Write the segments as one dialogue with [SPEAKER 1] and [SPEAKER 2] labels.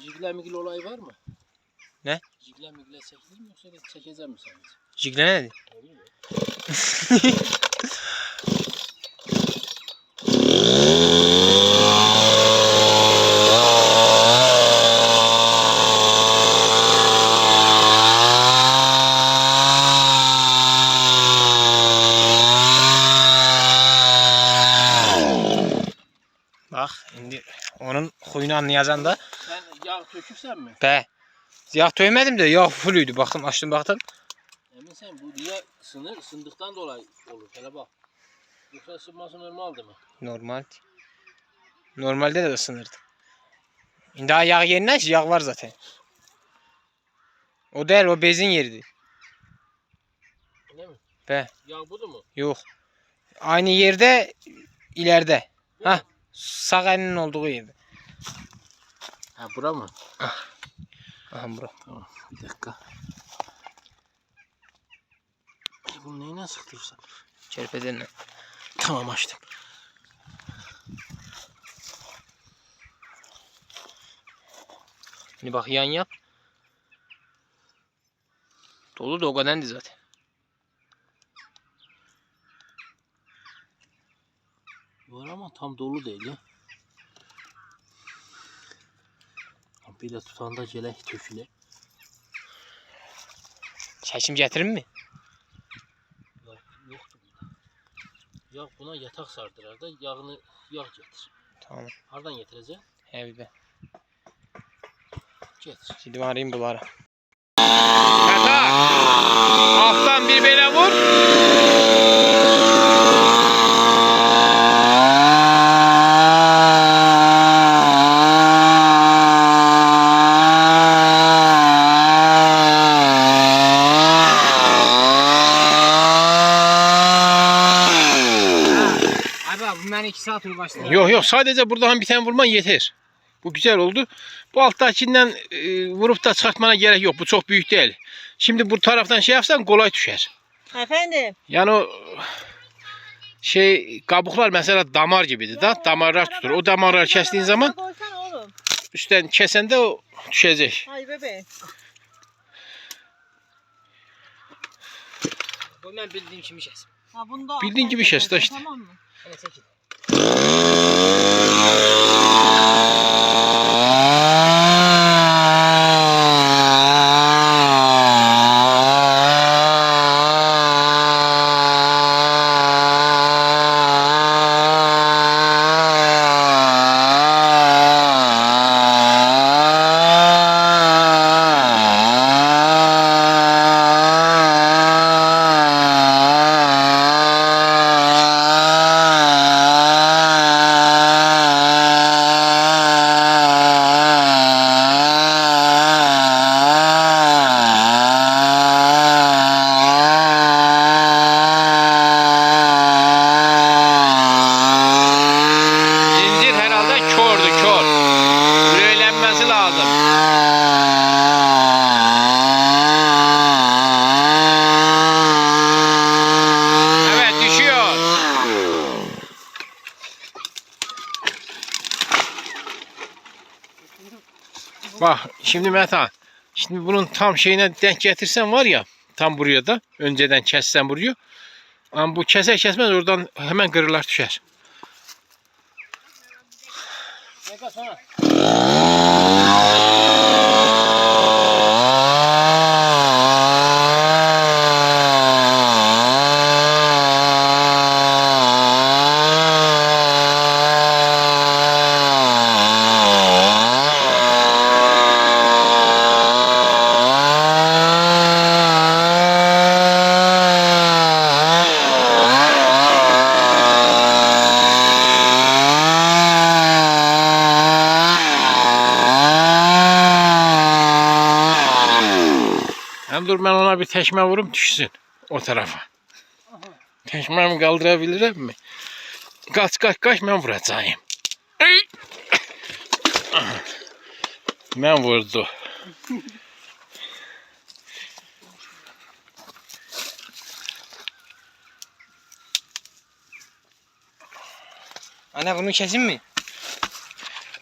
[SPEAKER 1] Jigle migil olay var mı?
[SPEAKER 2] Ne?
[SPEAKER 1] Jigle migle çekilir mi yoksa çekeceğim mi sadece?
[SPEAKER 2] Jigle ne dedi? Bak şimdi onun huyunu anlayacaksın da.
[SPEAKER 1] Sen yağ tökürsen mi?
[SPEAKER 2] Be. Yağ töymedim de yağ fullüydü. Baktım açtım baktım.
[SPEAKER 1] Emin sen bu niye ısınır? Isındıktan dolayı olur. Hele bak. Yoksa ısınması normaldi mi?
[SPEAKER 2] Normal. Normalde de ısınırdı. Daha yağ yerine yağ var zaten. O değil o bezin yeriydi.
[SPEAKER 1] Öyle mi?
[SPEAKER 2] Be.
[SPEAKER 1] Yağ budu mu?
[SPEAKER 2] Yok. Aynı yerde ileride.
[SPEAKER 1] Mu?
[SPEAKER 2] Sağ elinin olduğu yerde.
[SPEAKER 1] Ha bura mı?
[SPEAKER 2] Aha bura.
[SPEAKER 1] Tamam bir dakika. E, Bunu neyle sıktırırsan?
[SPEAKER 2] Çerpedenle.
[SPEAKER 1] Tamam açtım.
[SPEAKER 2] Şimdi bak yan yap. Dolu kadardı zaten.
[SPEAKER 1] Var ama tam dolu değil ya. Bir de tutanda jele töküle.
[SPEAKER 2] Çeşim getirir mi?
[SPEAKER 1] Yağ yoktu bunda. Yağ buna yatak sardırar da yağını yağ getir.
[SPEAKER 2] Tamam.
[SPEAKER 1] Hardan getireceğim?
[SPEAKER 2] He be.
[SPEAKER 1] Getir.
[SPEAKER 2] Şimdi arayayım bunları. Meta! Alttan bir bele vur. Abi bundan iki saat uğraştım.
[SPEAKER 1] Yok yok sadece buradan bir tane vurman yeter. Bu güzel oldu. Bu alttakinden e, vurup da çıkartmana gerek yok. Bu çok büyük değil. Şimdi bu taraftan şey yapsan kolay düşer.
[SPEAKER 3] Efendim.
[SPEAKER 1] Yani o şey kabuklar mesela damar gibidir da damarlar tutur. O damarları kestiğin zaman üstten kesen de o düşecek.
[SPEAKER 3] Ay bebe.
[SPEAKER 2] Bu ben bildiğim kimi kes.
[SPEAKER 3] Ha bunda
[SPEAKER 1] Bildiğin gibi şesta işte.
[SPEAKER 3] Tamam mı?
[SPEAKER 2] Hele ああ。Bak şimdi Meta. Şimdi bunun tam şeyine denk getirsen var ya. Tam buraya da. Önceden kessen burayı. Ama bu keser kesmez oradan hemen kırılar düşer. Hem dur ben ona bir teşme vurum düşsün o tarafa. Teşmemi kaldırabilir mi? Kaç kaç kaç ben vuracağım. Ben vurdu. Anne bunu kesin mi?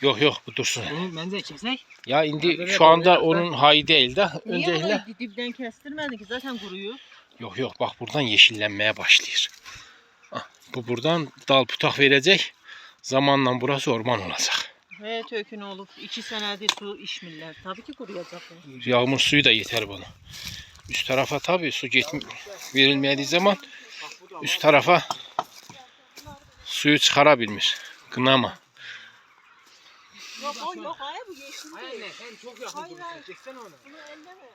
[SPEAKER 1] Yok yok bu dursun.
[SPEAKER 2] Bunu bence çeksek.
[SPEAKER 1] Ya indi şu anda onun hayı değil de
[SPEAKER 3] Niye
[SPEAKER 1] öncelikle.
[SPEAKER 3] bunu dipten kestirmedin ki zaten kuruyor.
[SPEAKER 1] Yok yok bak buradan yeşillenmeye başlıyor. Ah, Bu buradan dal putak verecek. Zamanla burası orman olacak.
[SPEAKER 3] He tökün olup iki senedir su içmirler. Tabii ki kuruyacak. o.
[SPEAKER 1] Yağmur suyu da yeter buna. Üst tarafa tabii su getmi- verilmediği zaman üst tarafa suyu çıkarabilmiş. Kınama.
[SPEAKER 3] Yok o yok hayır bu yeşil değil.
[SPEAKER 2] sen çok yakın
[SPEAKER 3] Hayır, hayır.
[SPEAKER 2] Çeksene onu.
[SPEAKER 3] Bunu elleme.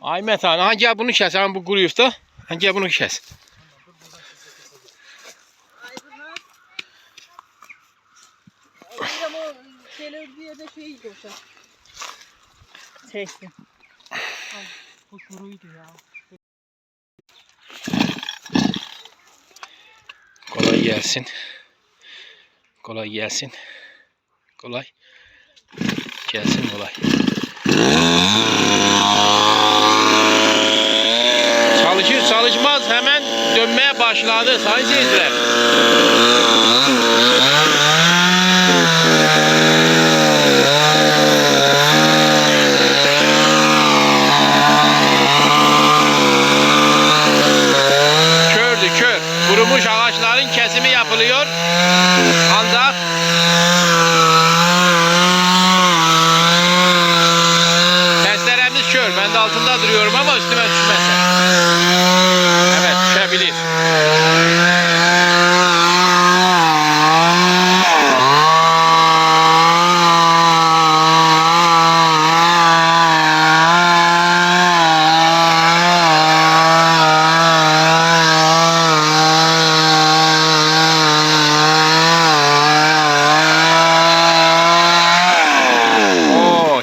[SPEAKER 1] Ahmet Han, ha gel bunu kes. Ha bu kuruyup da. Ha gel bunu kes.
[SPEAKER 3] O şeyler bir yerde şey koşar. Çektim. Bu kuruydu ya.
[SPEAKER 1] Kolay gelsin. Kolay gelsin. Kolay. Gelsin kolay. Çalışır çalışmaz hemen dönmeye başladı sayın seyirciler. Kurumuş ağaçların kesimi yapılıyor. Ancak testeremiz kör. Ben de altında duruyorum ama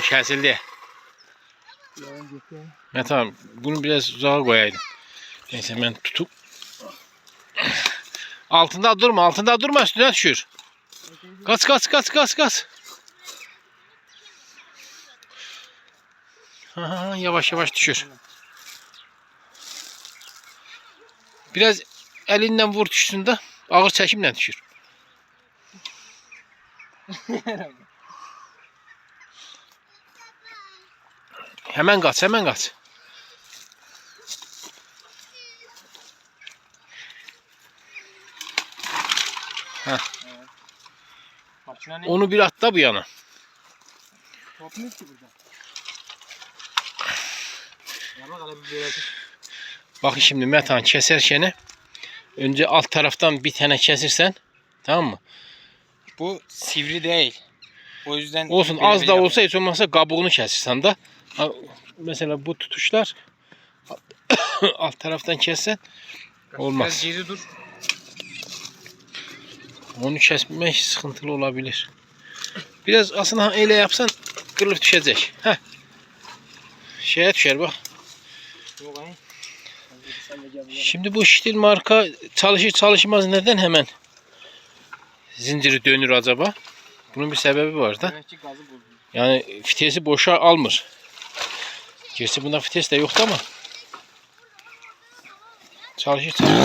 [SPEAKER 1] kesildi. Ya tamam bunu biraz uzağa koyaydım. Neyse ben tutup altında durma altında durma üstüne düşür. Kaç kaç kaç kaç kaç. Yavaş yavaş düşür. Biraz elinden vur düşsün de ağır çekimle düşür. Hemen kaç hemen kaç.
[SPEAKER 2] Ne?
[SPEAKER 1] Onu bir at da bu yana.
[SPEAKER 2] Ki burada. Böyle
[SPEAKER 1] Bakın şimdi metan keserken önce alt taraftan bir tane kesirsen tamam mı?
[SPEAKER 2] Bu sivri değil. O yüzden
[SPEAKER 1] Olsun az da olsa hiç olmazsa kabuğunu kesirsen de mesela bu tutuşlar alt taraftan kessen olmaz.
[SPEAKER 2] Biraz geri dur.
[SPEAKER 1] onu kesmek sıkıntılı olabilir. Biraz aslında öyle yapsan kırılıp düşecek. Heh. Şeye düşer bak. Şimdi bu şitil marka çalışır çalışmaz neden hemen zinciri dönür acaba? Bunun bir sebebi var da. Yani fitesi boşa almır. Gerçi bunda vites de yoktu ama. Çalışır çalışır.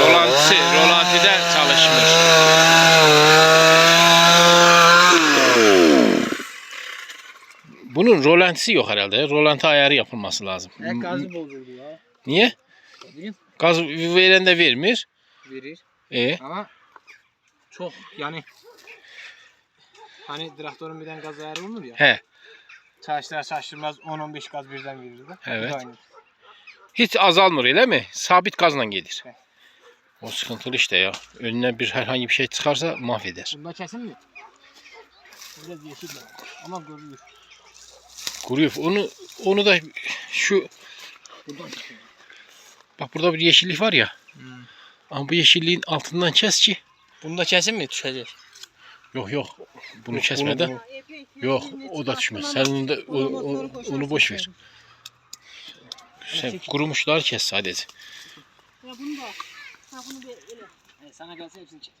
[SPEAKER 1] Rolantisi, rolantide çalışmış. Bunun rolantisi yok herhalde. Rolanti ayarı yapılması lazım.
[SPEAKER 2] E gazı bozuldu ya.
[SPEAKER 1] Niye?
[SPEAKER 2] Ne bileyim
[SPEAKER 1] Gaz veren de vermiyor.
[SPEAKER 2] verir.
[SPEAKER 1] E,
[SPEAKER 2] Ama çok yani hani traktörün birden gaz ayarı olur ya.
[SPEAKER 1] he.
[SPEAKER 2] Çalıştıra çalıştırmaz 10-15 gaz birden verir de.
[SPEAKER 1] Evet.
[SPEAKER 2] Aynı.
[SPEAKER 1] Hiç azalmıyor öyle mi? Sabit gazla gelir.
[SPEAKER 2] Evet.
[SPEAKER 1] O sıkıntılı işte ya. Önüne bir herhangi bir şey çıkarsa mahveder.
[SPEAKER 2] Bunda kesin mi? Biraz yeşil de. Ama görülür.
[SPEAKER 1] Kuruyor. Onu onu da şu
[SPEAKER 2] Buradan
[SPEAKER 1] bak burada bir yeşillik var ya.
[SPEAKER 2] Hmm.
[SPEAKER 1] Ama bu yeşilliğin altından kes ki.
[SPEAKER 2] Bunda kesin mi düşecek?
[SPEAKER 1] Yok yok. Bunu
[SPEAKER 2] Yok,
[SPEAKER 1] kesmeden.
[SPEAKER 2] bunu-
[SPEAKER 3] Epey
[SPEAKER 1] Yok o da düşmez. Sen onu, da, o- o- onu boş ver. Sen kurumuşlar kes sadece.
[SPEAKER 3] Ya bunu da. Ha bunu bir öyle.
[SPEAKER 2] Sana gelse hepsini çek.